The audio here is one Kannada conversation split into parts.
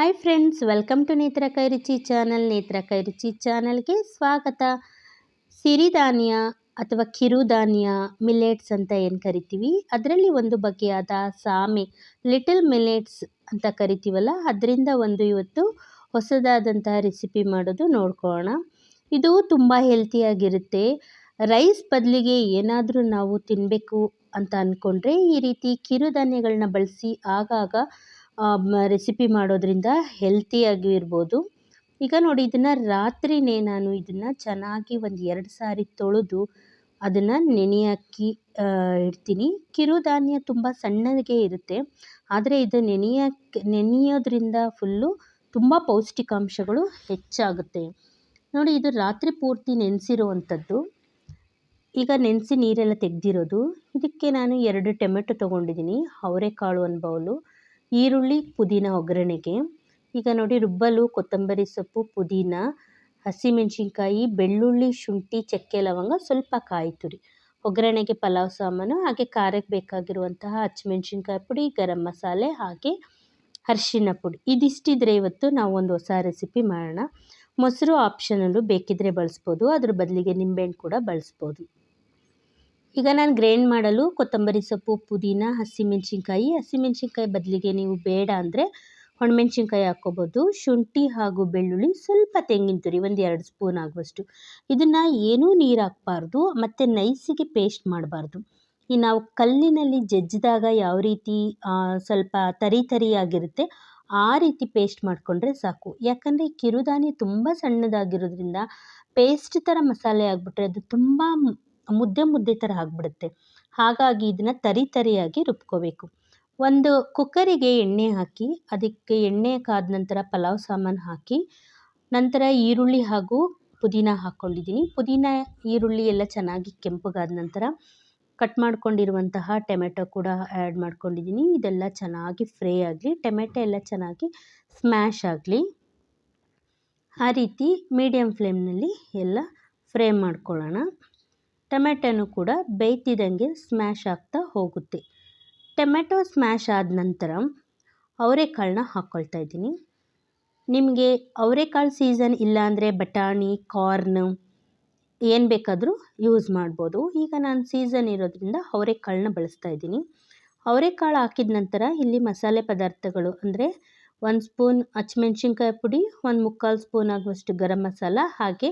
ಹಾಯ್ ಫ್ರೆಂಡ್ಸ್, ವೆಲ್ಕಮ್ ಟು ನೇತ್ರ ಕೈರುಚಿ ಚಾನಲ್. ನೇತ್ರ ಕೈರುಚಿ ಚಾನಲ್ಗೆ ಸ್ವಾಗತ. ಸಿರಿಧಾನ್ಯ ಅಥವಾ ಕಿರುಧಾನ್ಯ ಮಿಲೆಟ್ಸ್ ಅಂತ ಏನು ಕರಿತೀವಿ? ಅದರಲ್ಲಿ ಒಂದು ಬಗೆಯಾದ ಸಾಮೆ, ಲಿಟಲ್ ಮಿಲೆಟ್ಸ್ ಅಂತ ಕರಿತೀವಲ್ಲ, ಅದರಿಂದ ಒಂದು ಇವತ್ತು ಹೊಸದಾದಂತಹ ರೆಸಿಪಿ ಮಾಡೋದು ನೋಡ್ಕೊಳ್ಳೋಣ. ಇದು ತುಂಬ ಹೆಲ್ತಿಯಾಗಿರುತ್ತೆ ರೈಸ್ ಬದಲಿಗೆ ಏನಾದರೂ ನಾವು ತಿನ್ನಬೇಕು ಅಂತ ಅಂದ್ಕೊಂಡ್ರೆ ಈ ರೀತಿ ಕಿರುಧಾನ್ಯಗಳನ್ನ ಬಳಸಿ ಆಗಾಗ ರೆಸಿಪಿ ಮಾಡೋದ್ರಿಂದ ಹೆಲ್ತಿಯಾಗಿಯೂ ಇರ್ಬೋದು. ಈಗ ನೋಡಿ, ಇದನ್ನು ರಾತ್ರಿನೇ ನಾನು ಇದನ್ನು ಚೆನ್ನಾಗಿ ಒಂದು ಎರಡು ಸಾರಿ ತೊಳೆದು ಅದನ್ನು ನೆನೆಯಾಕಿ ಇಡ್ತೀನಿ. ಕಿರುಧಾನ್ಯ ತುಂಬ ಸಣ್ಣಗೆ ಇರುತ್ತೆ. ಆದರೆ ಇದು ನೆನೆಯಕ್ಕೆ ನೆನೆಯೋದ್ರಿಂದ ಫುಲ್ಲು ತುಂಬ ಪೌಷ್ಟಿಕಾಂಶಗಳು ಹೆಚ್ಚಾಗುತ್ತೆ. ನೋಡಿ, ಇದು ರಾತ್ರಿ ಪೂರ್ತಿ ನೆನೆಸಿರುವಂಥದ್ದು ಈಗ ನೆನೆಸಿ ನೀರೆಲ್ಲ ತೆಗೆದಿರೋದು. ಇದಕ್ಕೆ ನಾನು ಎರಡು ಟೊಮೆಟೊ ತೊಗೊಂಡಿದ್ದೀನಿ. ಅವರೆಕಾಳು ಒಂದು ಬೌಲು. ಈರುಳ್ಳಿ ಪುದೀನ ಒಗ್ಗರಣೆಗೆ. ಈಗ ನೋಡಿ ರುಬ್ಬಲು ಕೊತ್ತಂಬರಿ ಸೊಪ್ಪು, ಪುದೀನ, ಹಸಿಮೆಣಸಿನ್ಕಾಯಿ, ಬೆಳ್ಳುಳ್ಳಿ, ಶುಂಠಿ, ಚಕ್ಕೆ, ಲವಂಗ ಸ್ವಲ್ಪ ಕಾಯಿ ತುರಿ ಒಗ್ಗರಣೆಗೆ ಪಲಾವ್ ಸಾಮಾನು, ಹಾಗೆ ಖಾರಕ್ಕೆ ಬೇಕಾಗಿರುವಂತಹ ಹಸಿಮೆಣ್ಸಿನ್ಕಾಯಿ ಪುಡಿ, ಗರಂ ಮಸಾಲೆ, ಹಾಗೆ ಅರಿಶಿನ ಪುಡಿ. ಇದಿಷ್ಟಿದ್ರೆ ಇವತ್ತು ನಾವು ಒಂದು ಹೊಸ ರೆಸಿಪಿ ಮಾಡೋಣ. ಮೊಸರು ಆಪ್ಷನಲ್ಲೂ ಬೇಕಿದ್ದರೆ ಬಳಸ್ಬೋದು. ಅದ್ರ ಬದಲಿಗೆ ನಿಂಬೆಹಣ್ಣು ಕೂಡ ಬಳಸ್ಬೋದು. ಈಗ ನಾನು ಗ್ರೈಂಡ್ ಮಾಡಲು ಕೊತ್ತಂಬರಿ ಸೊಪ್ಪು, ಪುದೀನ, ಹಸಿಮೆಣಸಿನ್ಕಾಯಿ. ಹಸಿಮೆಣಸಿನ್ಕಾಯಿ ಬದಲಿಗೆ ನೀವು ಬೇಡ ಅಂದರೆ ಒಣಮೆಣ್ಸಿನ್ಕಾಯಿ ಹಾಕ್ಕೋಬೋದು. ಶುಂಠಿ ಹಾಗೂ ಬೆಳ್ಳುಳ್ಳಿ ಸ್ವಲ್ಪ ತೆಂಗಿನ ತುರಿ, ಒಂದು ಎರಡು ಸ್ಪೂನ್ ಆಗುವಷ್ಟು. ಇದನ್ನು ಏನೂ ನೀರು ಹಾಕ್ಬಾರ್ದು, ಮತ್ತು ನೈಸಿಗೆ ಪೇಸ್ಟ್ ಮಾಡಬಾರ್ದು. ಈ ನಾವು ಕಲ್ಲಿನಲ್ಲಿ ಜಜ್ಜಿದಾಗ ಯಾವ ರೀತಿ ಸ್ವಲ್ಪ ತರಿ ತರಿಯಾಗಿರುತ್ತೆ ಆ ರೀತಿ ಪೇಸ್ಟ್ ಮಾಡಿಕೊಂಡ್ರೆ ಸಾಕು. ಯಾಕಂದರೆ ಕಿರುಧಾನ್ಯ ತುಂಬ ಸಣ್ಣದಾಗಿರೋದ್ರಿಂದ ಪೇಸ್ಟ್ ಥರ ಮಸಾಲೆ ಆಗಿಬಿಟ್ರೆ ಅದು ತುಂಬ ಮುದ್ದೆ ಮುದ್ದೆ ಥರ ಆಗಿಬಿಡುತ್ತೆ. ಹಾಗಾಗಿ ಇದನ್ನು ತರಿ ತರಿಯಾಗಿ ರುಬ್ಕೋಬೇಕು. ಒಂದು ಕುಕ್ಕರಿಗೆ ಎಣ್ಣೆ ಹಾಕಿ, ಅದಕ್ಕೆ ಎಣ್ಣೆ ಕಾದ ನಂತರ ಪಲಾವ್ ಸಾಮಾನು ಹಾಕಿ, ನಂತರ ಈರುಳ್ಳಿ ಹಾಗೂ ಪುದೀನ ಹಾಕ್ಕೊಂಡಿದ್ದೀನಿ ಪುದೀನ, ಈರುಳ್ಳಿ ಎಲ್ಲ ಚೆನ್ನಾಗಿ ಕೆಂಪಗಾದ ನಂತರ ಕಟ್ ಮಾಡ್ಕೊಂಡಿರುವಂತಹ ಟೊಮೆಟೊ ಕೂಡ ಆ್ಯಡ್ ಮಾಡ್ಕೊಂಡಿದ್ದೀನಿ. ಇದೆಲ್ಲ ಚೆನ್ನಾಗಿ ಫ್ರೈ ಆಗಲಿ, ಟೊಮೆಟೊ ಎಲ್ಲ ಚೆನ್ನಾಗಿ ಸ್ಮ್ಯಾಶ್ ಆಗಲಿ, ಆ ರೀತಿ ಮೀಡಿಯಮ್ ಫ್ಲೇಮ್ನಲ್ಲಿ ಎಲ್ಲ ಫ್ರೈ ಮಾಡ್ಕೊಳ್ಳೋಣ. ಟೊಮೆಟೊನೂ ಕೂಡ ಬೇಯ್ತಿದ್ದಂಗೆ ಸ್ಮ್ಯಾಶ್ ಆಗ್ತಾ ಹೋಗುತ್ತೆ. ಟೊಮೆಟೊ ಸ್ಮ್ಯಾಶ್ ಆದ ನಂತರ ಅವರೆಕಾಳನ್ನ ಹಾಕ್ಕೊಳ್ತಾ ಇದ್ದೀನಿ. ನಿಮಗೆ ಅವರೆಕಾಳು ಸೀಸನ್ ಇಲ್ಲಾಂದರೆ ಬಟಾಣಿ ಕಾರ್ನ್ ಏನು ಬೇಕಾದರೂ ಯೂಸ್ ಮಾಡ್ಬೋದು. ಈಗ ನಾನು ಸೀಸನ್ ಇರೋದ್ರಿಂದ ಅವರೆಕಾಳನ್ನ ಬಳಸ್ತಾ ಇದ್ದೀನಿ. ಅವರೆಕಾಳು ಹಾಕಿದ ನಂತರ ಇಲ್ಲಿ ಮಸಾಲೆ ಪದಾರ್ಥಗಳು ಅಂದರೆ ಒಂದು ಸ್ಪೂನ್ ಹಚ್ಮೆಣ್ಸಿನ್ಕಾಯಿ ಪುಡಿ, ಒಂದು ಮುಕ್ಕಾಲು ಸ್ಪೂನ್ ಆಗುವಷ್ಟು ಗರಂ ಮಸಾಲ ಹಾಗೆ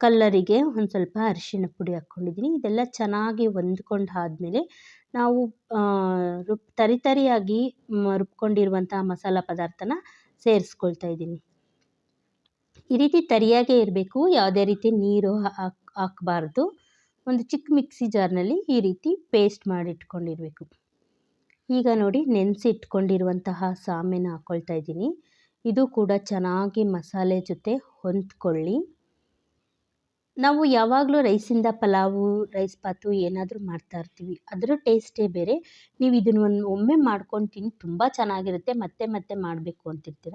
ಕಲ್ಲರಿಗೆ ಒಂದು ಸ್ವಲ್ಪ ಅರಿಶಿನ ಪುಡಿ ಹಾಕ್ಕೊಂಡಿದ್ದೀನಿ ಇದೆಲ್ಲ ಚೆನ್ನಾಗಿ ಹೊಂದ್ಕೊಂಡು ಆದಮೇಲೆ ನಾವು ರುಬ್ ತರಿ ತರಿಯಾಗಿ ರುಬ್ಕೊಂಡಿರುವಂತಹ ಮಸಾಲ ಪದಾರ್ಥನ ಸೇರಿಸ್ಕೊಳ್ತಾ ಇದ್ದೀನಿ ಈ ರೀತಿ ತರಿಯಾಗೇ ಇರಬೇಕು. ಯಾವುದೇ ರೀತಿ ನೀರು ಹಾಕ್, ಹಾಕಬಾರ್ದು. ಒಂದು ಚಿಕ್ಕ ಮಿಕ್ಸಿ ಜಾರ್ನಲ್ಲಿ ಈ ರೀತಿ ಪೇಸ್ಟ್ ಮಾಡಿ ಇಟ್ಕೊಂಡಿರಬೇಕು ಈಗ ನೋಡಿ ನೆನೆಸಿ ಇಟ್ಕೊಂಡಿರುವಂತಹ ಸಾಮೆನ ಹಾಕ್ಕೊಳ್ತಾ ಇದ್ದೀನಿ ಇದು ಕೂಡ ಚೆನ್ನಾಗಿ ಮಸಾಲೆ ಜೊತೆ ಹೊಂದ್ಕೊಳ್ಳಿ. ನಾವು ಯಾವಾಗಲೂ ರೈಸಿಂದ ಪಲಾವು, ರೈಸ್ ಬಾತು ಏನಾದರೂ ಮಾಡ್ತಾ ಇರ್ತೀವಿ. ಅದರ ಟೇಸ್ಟೇ ಬೇರೆ. ನೀವು ಇದನ್ನು ಒಂದು ಒಮ್ಮೆ ಮಾಡ್ಕೊಂಡು ತಿಂದು ತುಂಬ ಚೆನ್ನಾಗಿರುತ್ತೆ. ಮತ್ತೆ ಮತ್ತೆ ಮಾಡಬೇಕು ಅಂತಿರ್ತೀರ?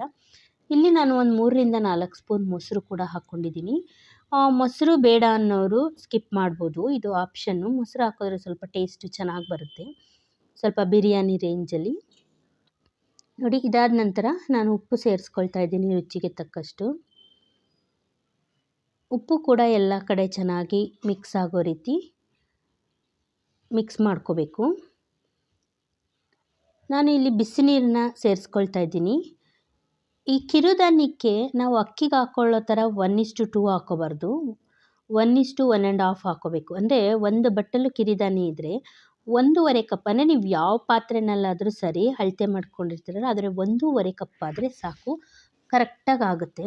ಇಲ್ಲಿ ನಾನು ಒಂದು ಮೂರರಿಂದ ನಾಲ್ಕು ಸ್ಪೂನ್ ಮೊಸರು ಕೂಡ ಹಾಕ್ಕೊಂಡಿದ್ದೀನಿ ಮೊಸರು ಬೇಡ ಅನ್ನೋರು ಸ್ಕಿಪ್ ಮಾಡ್ಬೋದು. ಇದು ಆಪ್ಷನ್ನು. ಮೊಸರು ಹಾಕಿದ್ರೆ ಸ್ವಲ್ಪ ಟೇಸ್ಟ್ ಚೆನ್ನಾಗಿ ಬರುತ್ತೆ. ಸ್ವಲ್ಪ ಬಿರಿಯಾನಿ ರೇಂಜಲ್ಲಿ. ನೋಡಿ, ಇದಾದ ನಂತರ ನಾನು ಉಪ್ಪು ಸೇರಿಸ್ಕೊಳ್ತಾ ಇದ್ದೀನಿ ರುಚಿಗೆ ತಕ್ಕಷ್ಟು. ಉಪ್ಪು ಕೂಡ ಎಲ್ಲ ಕಡೆ ಚೆನ್ನಾಗಿ ಮಿಕ್ಸ್ ಆಗೋ ರೀತಿ ಮಿಕ್ಸ್ ಮಾಡ್ಕೋಬೇಕು. ನಾನು ಇಲ್ಲಿ ಬಿಸಿ ನೀರನ್ನ ಸೇರಿಸ್ಕೊಳ್ತಾ ಇದ್ದೀನಿ. ಈ ಕಿರುಧಾನ್ಯಕ್ಕೆ ನಾವು ಅಕ್ಕಿಗೆ ಹಾಕ್ಕೊಳ್ಳೋ ಥರ one is to two ಹಾಕೋಬಾರ್ದು. One is to one and half ಹಾಕೋಬೇಕು. ಅಂದರೆ ಒಂದು ಬಟ್ಟಲು ಕಿರಿಧಾನ್ಯ ಇದ್ದರೆ ಒಂದೂವರೆ ಕಪ್, ಅಂದರೆ ನೀವು ಯಾವ ಪಾತ್ರೆನಲ್ಲಾದರೂ ಸರಿ ಅಳತೆ ಮಾಡ್ಕೊಂಡಿರ್ತೀರಲ್ಲ, ಆದರೆ ಒಂದೂವರೆ ಕಪ್ ಆದರೆ ಸಾಕು. ಕರೆಕ್ಟಾಗಿ ಆಗುತ್ತೆ.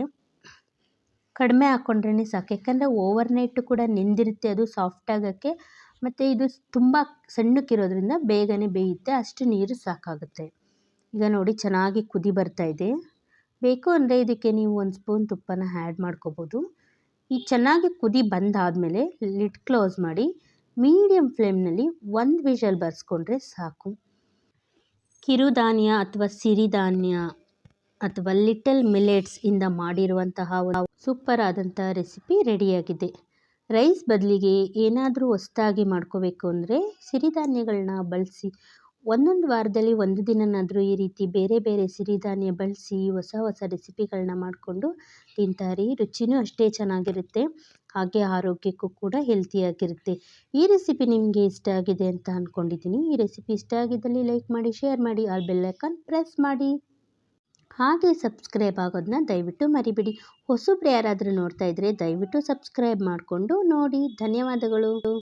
ಕಡಿಮೆ ಹಾಕ್ಕೊಂಡ್ರೇ ಸಾಕು. ಯಾಕಂದರೆ ಓವರ್ ನೈಟು ಕೂಡ ನೆಂದಿರುತ್ತೆ ಅದು ಸಾಫ್ಟ್ ಆಗೋಕ್ಕೆ. ಮತ್ತು ಇದು ತುಂಬ ಸಣ್ಣಕ್ಕಿರೋದ್ರಿಂದ ಬೇಗನೆ ಬೇಯುತ್ತೆ, ಅಷ್ಟು ನೀರು ಸಾಕಾಗುತ್ತೆ. ಈಗ ನೋಡಿ ಚೆನ್ನಾಗಿ ಕುದಿ ಬರ್ತಾ ಇದೆ. ಬೇಕು ಅಂದರೆ ಇದಕ್ಕೆ ನೀವು ಒಂದು ಸ್ಪೂನ್ ತುಪ್ಪನ ಆ್ಯಡ್ ಮಾಡ್ಕೋಬೋದು. ಈ ಚೆನ್ನಾಗಿ ಕುದಿ ಬಂದಾದಮೇಲೆ ಲಿಡ್ ಕ್ಲೋಸ್ ಮಾಡಿ ಮೀಡಿಯಮ್ ಫ್ಲೇಮ್ನಲ್ಲಿ ಒಂದು ವಿಷಲ್ ಬರ್ಸ್ಕೊಂಡ್ರೆ ಸಾಕು. ಕಿರುಧಾನ್ಯ ಅಥವಾ ಸಿರಿಧಾನ್ಯ ಅಥವಾ ಲಿಟಲ್ ಮಿಲೆಟ್ಸ್ ಇಂದ ಮಾಡಿರುವಂತಹ ಸೂಪರ್ ಆದಂತಹ ರೆಸಿಪಿ ರೆಡಿಯಾಗಿದೆ ರೈಸ್ ಬದಲಿಗೆ ಏನಾದರೂ ಹೊಸದಾಗಿ ಮಾಡ್ಕೋಬೇಕು ಅಂದರೆ ಸಿರಿಧಾನ್ಯಗಳನ್ನ ಬಳಸಿ, ಒಂದೊಂದು ವಾರದಲ್ಲಿ ಒಂದು ದಿನನಾದರೂ ಈ ರೀತಿ ಬೇರೆ ಬೇರೆ ಸಿರಿಧಾನ್ಯ ಬಳಸಿ ಹೊಸ ಹೊಸ ರೆಸಿಪಿಗಳನ್ನ ಮಾಡಿಕೊಂಡು ತಿಂತಾರೆ. ರುಚಿನೂ ಅಷ್ಟೇ ಚೆನ್ನಾಗಿರುತ್ತೆ, ಹಾಗೆ ಆರೋಗ್ಯಕ್ಕೂ ಕೂಡ ಹೆಲ್ತಿಯಾಗಿರುತ್ತೆ ಈ ರೆಸಿಪಿ ನಿಮಗೆ ಇಷ್ಟ ಆಗಿದೆ ಅಂತ ಅಂದ್ಕೊಂಡಿದ್ದೀನಿ ಈ ರೆಸಿಪಿ ಇಷ್ಟ ಆಗಿದ್ದಲ್ಲಿ ಲೈಕ್ ಮಾಡಿ ಶೇರ್ ಮಾಡಿ ಆಲ್ ಬೆಲ್ಲೈಕನ್ ಪ್ರೆಸ್ ಮಾಡಿ. ಹಾಗೆ ಸಬ್ಸ್ಕ್ರೈಬ್ ಆಗೋದನ್ನ ದಯವಿಟ್ಟು ಮರಿಬೇಡಿ. ಹೊಸಬ್ರು ಯಾರಾದರೂ ನೋಡ್ತಾ ಇದ್ದರೆ ದಯವಿಟ್ಟು ಸಬ್ಸ್ಕ್ರೈಬ್ ಮಾಡಿಕೊಂಡು ನೋಡಿ. ಧನ್ಯವಾದಗಳು.